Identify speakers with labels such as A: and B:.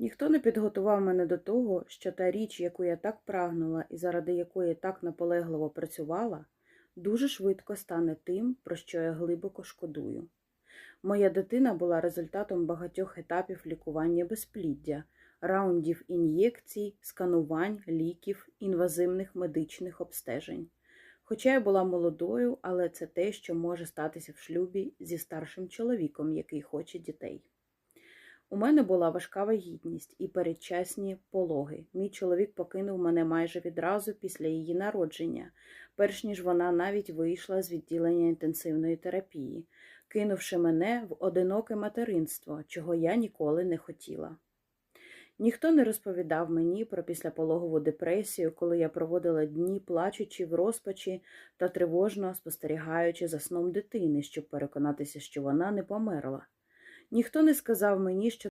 A: Ніхто не підготував мене до того, що та річ, яку я так прагнула і заради якої так наполегливо працювала, дуже швидко стане тим, про що я глибоко шкодую. Моя дитина була результатом багатьох етапів лікування безпліддя, раундів ін'єкцій, сканувань, ліків, інвазивних медичних обстежень. Хоча я була молодою, але це те, що може статися в шлюбі зі старшим чоловіком, який хоче дітей. У мене була важка вагітність і передчасні пологи. Мій чоловік покинув мене майже відразу після її народження, перш ніж вона навіть вийшла з відділення інтенсивної терапії, кинувши мене в одиноке материнство, чого я ніколи не хотіла. Ніхто не розповідав мені про післяпологову депресію, коли я проводила дні, плачучи в розпачі та тривожно спостерігаючи за сном дитини, щоб переконатися, що вона не померла. Ніхто не сказав мені, що